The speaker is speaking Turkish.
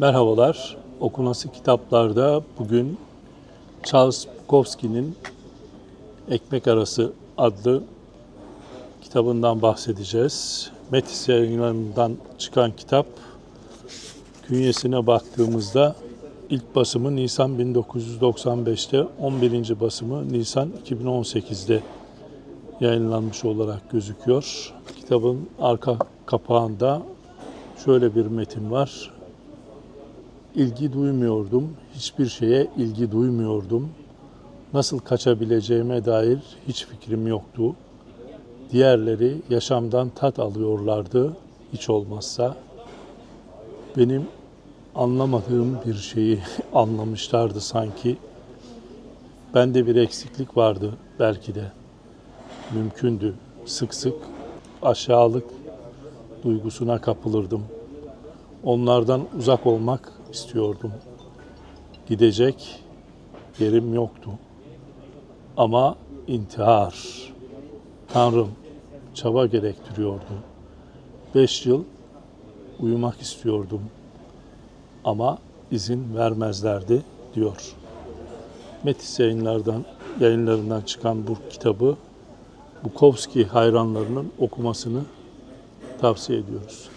Merhabalar. Okunası kitaplarda bugün Charles Bukowski'nin Ekmek Arası adlı kitabından bahsedeceğiz. Metis yayınlarından çıkan kitap künyesine baktığımızda ilk basımı Nisan 1995'te, 11. basımı Nisan 2018'de yayınlanmış olarak gözüküyor. Kitabın arka kapağında şöyle bir metin var. İlgi duymuyordum, hiçbir şeye ilgi duymuyordum. Nasıl kaçabileceğime dair hiç fikrim yoktu. Diğerleri yaşamdan tat alıyorlardı hiç olmazsa. Benim anlamadığım bir şeyi anlamışlardı sanki. Bende bir eksiklik vardı belki de. Mümkündü. Sık sık aşağılık duygusuna kapılırdım. Onlardan uzak olmak istiyordum. Gidecek yerim yoktu. Ama intihar, Tanrım çaba gerektiriyordu. Beş yıl uyumak istiyordum. Ama izin vermezlerdi diyor. Metis yayınlardan, yayınlarından çıkan bu kitabı Bukowski hayranlarının okumasını tavsiye ediyoruz.